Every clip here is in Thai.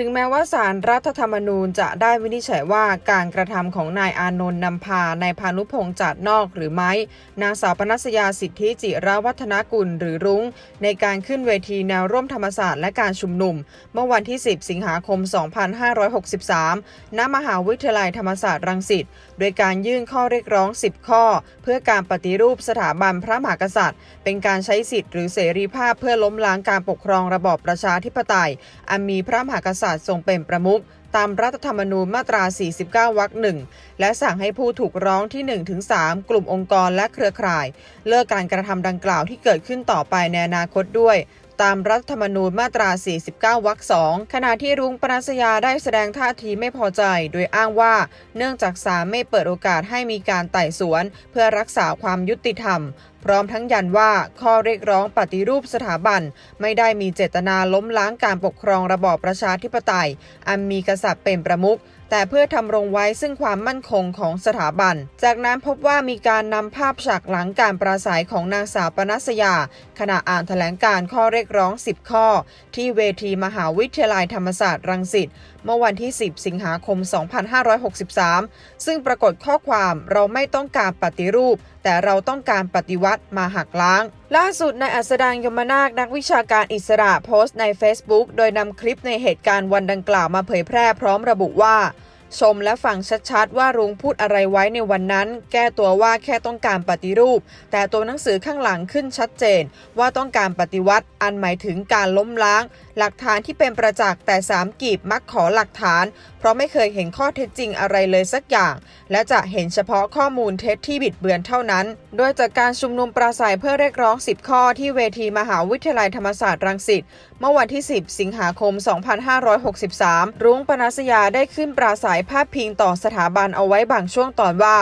ถึงแม้ว่าสารรัฐธรรมนูญจะได้วินิจฉัยว่าการกระทำของนายอานนท์นำพานายพานุพงษ์จัดนอกหรือไม่นางสาวปนัสยาสิทธิจิรวัฒนกุลหรือรุ้ง ในการขึ้นเวทีแนวร่วมธรรมศาสตร์และการชุมนุม เมื่อวันที่ 10 สิงหาคม 2563 ณ มหาวิทยาลัยธรรมศาสตร์รังสิต โดยการยื่นข้อเรียกร้อง 10 ข้อ เพื่อการปฏิรูปสถาบันพระมหากษัตริย์ เป็นการใช้สิทธิ์หรือเสรีภาพเพื่อล้มล้างการปกครองระบอบประชาธิปไตย อันมีพระมหากษัตริย์ทรงเป็นประมุขตามรัฐธรรมนูญมาตรา 49 วรรคหนึ่งและสั่งให้ผู้ถูกร้องที่ 1-3 กลุ่มองค์กรและเครือข่าย เลิกการกระทำดังกล่าวที่เกิดขึ้นต่อไปในอนาคตด้วย ตามรัฐธรรมนูญมาตรา 49 วรรคสองขณะที่รุ้งปนัสยาได้แสดงท่าทีไม่พอใจ โดยอ้างว่าเนื่องจากศาลไม่เปิดโอกาสให้มีการไต่สวน เพื่อรักษาความยุติธรรม พร้อมทั้งยันว่าข้อเรียกร้องปฏิรูปสถาบัน ไม่ได้มีเจตนาล้มล้างการปกครองระบอบประชาธิปไตย อันมีกษัตริย์เป็นประมุข แต่เพื่อทำรงไว้ซึ่งความมั่นคงของสถาบัน จากนั้นพบว่ามีการนำภาพฉากหลังการปราศัยของนางสาวปนัสยา ขณะอ่านแถลงการข้อเรียกร้อง 10 ข้อ ที่เวทีมหาวิทยาลัยธรรมศาสตร์รังสิตเมื่อวันที่ 10 สิงหาคม 2563 ซึ่งปรากฏข้อความเราไม่ต้องการปฏิรูป แต่เราต้องการปฏิวัติมาหักล้าง ล่าสุดนายอัสดางยมนาคนักวิชาการอิสระโพสต์ใน Facebook โดยนำคลิปในเหตุการณ์วันดังกล่าวมาเผยแพร่พร้อมระบุว่า ชมและฟังชัดๆ ว่ารุ้งพูดอะไรไว้ในวันนั้น แก้ตัวว่าแค่ต้องการปฏิรูป แต่ตัวหนังสือข้างหลังขึ้นชัดเจน ว่าต้องการปฏิวัติอันหมายถึงการล้มล้าง หลักฐานที่เป็นประจักษ์แต่สามกีบมักขอหลักฐาน เพราะไม่เคยเห็นข้อเท็จจริงอะไรเลยสักอย่าง และจะเห็นเฉพาะข้อมูลเท็จที่บิดเบือนเท่านั้น โดยจากการชุมนุมปราศัยเพื่อเรียกร้อง 10 ข้อที่เวทีมหาวิทยาลัยธรรมศาสตร์รังสิตเมื่อวันที่ 10 สิงหาคม 2563 รุ้งปนัสยาได้ขึ้นปราศัยพาดพิงต่อสถาบันเอาไว้บางช่วงตอนว่า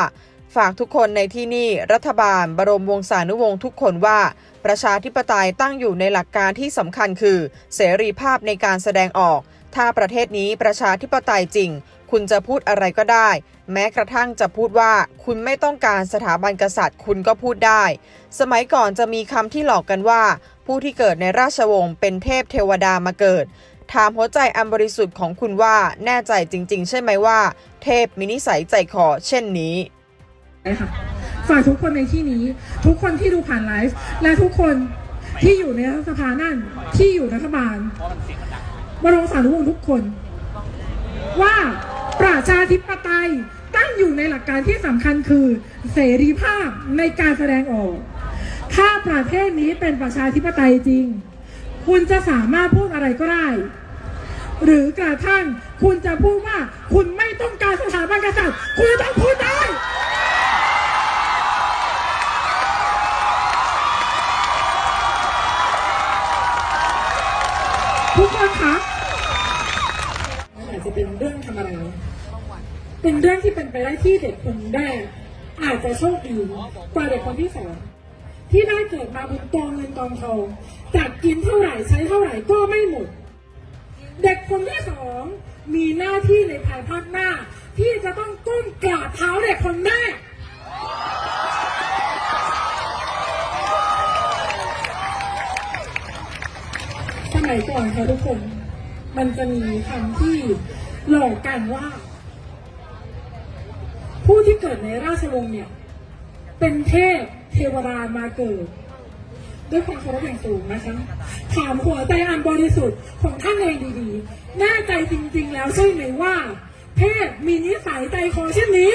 ฝากทุกคนในที่นี่รัฐบาล บรมวงศานุวงศ์ทุกคนว่า ประชาธิปไตยตั้งอยู่ในหลักการที่สำคัญคือ เสรีภาพในการแสดงออก ถ้าประเทศนี้ประชาธิปไตยจริง คุณจะพูดอะไรก็ได้ แม้กระทั่งจะพูดว่า คุณไม่ต้องการสถาบันกษัตริย์คุณก็พูดได้ สมัยก่อนจะมีคำที่หลอกกันว่า ผู้ที่เกิดในราชวงศ์เป็นเทพเทวดามาเกิดถามหัวใจอันบริสุทธิ์ของคุณว่าแน่ใจจริง ๆ ใช่ไหมว่า เทพมีนิสัยใจคอเช่นนี้ ค่ะฝากทุกคนในที่นี้ ทุกคนที่ดูผ่านไลฟ์และทุกคนที่อยู่ในรัฐสภานั่นที่อยู่รัฐบาลบรมสารุวงศ์ทุกคน ว่าประชาธิปไตยตั้งอยู่ในหลักการที่สำคัญคือ เสรีภาพในการแสดงออก ถ้าประเทศนี้เป็นประชาธิปไตยจริง คุณจะสามารถพูดอะไรก็ได้ หรือกระทั่งคุณจะพูดว่าคุณไม่ต้องการสถาบันกษัตริย์คุณ ทุกคนคะอาจจะเป็นเรื่องธรรมดาเป็นเรื่องที่เป็นไปได้ที่เด็กคนแรกอาจจะโชคดีกว่าเด็กคนที่สองที่ได้เกิดมาบนกองเงินกองทองจัดกินเท่าไหร่ใช้เท่าไหร่ก็ไม่หมด เด็กคนที่สองมีหน้าที่ในภายภาคหน้า ที่จะต้องก้มกราบเท้าเด็กคนแรก ส มัยก่อนค่ะทุกคน มันจะมีคำที่หลอกกันว่า ผู้ที่เกิดในราชวงศ์เนี่ย เป็นเทพเทวดามาเกิด ด้วยความเคารพอย่างสูงนะคะถามหัวใจอันบริสุทธิ์ของท่านเองดีๆแน่ใจจริงๆแล้วใช่ไหมว่า เทพมีนิสัยใจคอเช่นนี้